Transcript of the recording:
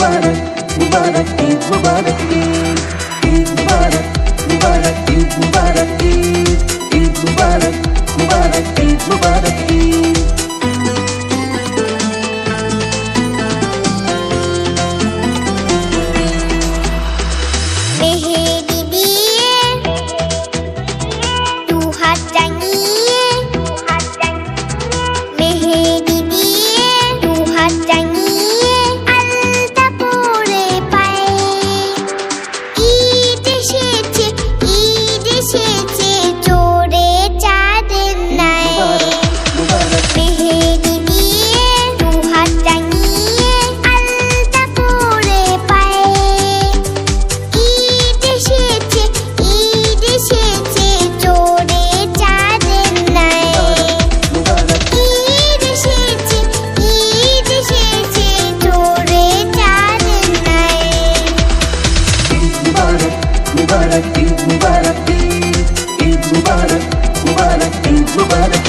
Mubarak முபாரக் ஈத் முபாரக் ஈத் ஈத் முபாரக் முபாரக் ஈத் முபாரக் ஈத் Everybody.